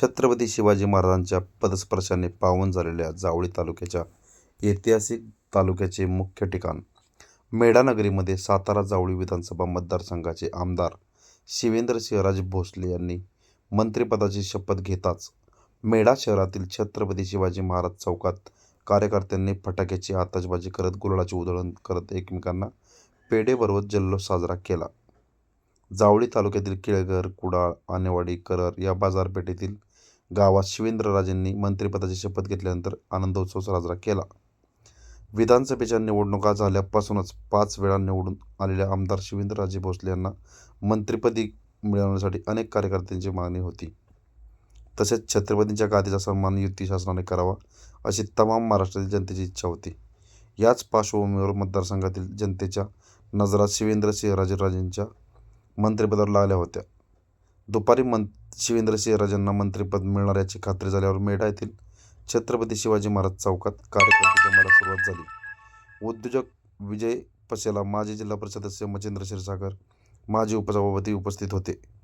छत्रपती शिवाजी महाराजांच्या पदस्पर्शाने पावन झालेल्या जावळी तालुक्याच्या ऐतिहासिक तालुक्याचे मुख्य ठिकाण. मेढानगरीमध्ये सातारा जावळी विधानसभा मतदारसंघाचे आमदार शिवेंद्र सिंहराज भोसले यांनी मंत्रिपदाची शपथ घेताच मेढा शहरातील छत्रपती शिवाजी महाराज चौकात कार्यकर्त्यांनी फटाक्याची आतषबाजी करत गुलालाची उधळण करत एकमेकांना पेढेबरोबर जल्लोष साजरा केला. जावळी तालुक्यातील केळघर कुडाळ आनेवाडी करर या बाजारपेठेतील गावात शिवेंद्रराजेंनी मंत्रिपदाची शपथ घेतल्यानंतर आनंदोत्सव साजरा केला. विधानसभेच्या निवडणुका झाल्यापासूनच पाच वेळा निवडून आलेल्या आमदार शिवेंद्रराजे भोसले यांना मंत्रिपदी मिळवण्यासाठी अनेक कार्यकर्त्यांची मागणी होती. तसेच छत्रपतींच्या गादीचा सन्मान युती शासनाने करावा अशी तमाम महाराष्ट्रातील जनतेची इच्छा होती. याच पार्श्वभूमीवर मतदारसंघातील जनतेच्या नजरा शिवेंद्र सिंहराजेंच्या मंत्रिपदावर लागल्या होत्या. दुपारी मं शिवेंद्र सिंहराजांना मंत्रिपद मिळणार याची खात्री झाल्यावर मेढा येथील छत्रपती शिवाजी महाराज चौकात कार्यकर्ते जमायला सुरुवात झाली. उद्योजक विजय पसेला माजी जिल्हा परिषद सदस्य मच्छिंद्र क्षीरसागर माजी उपसभापती उपस्थित होते.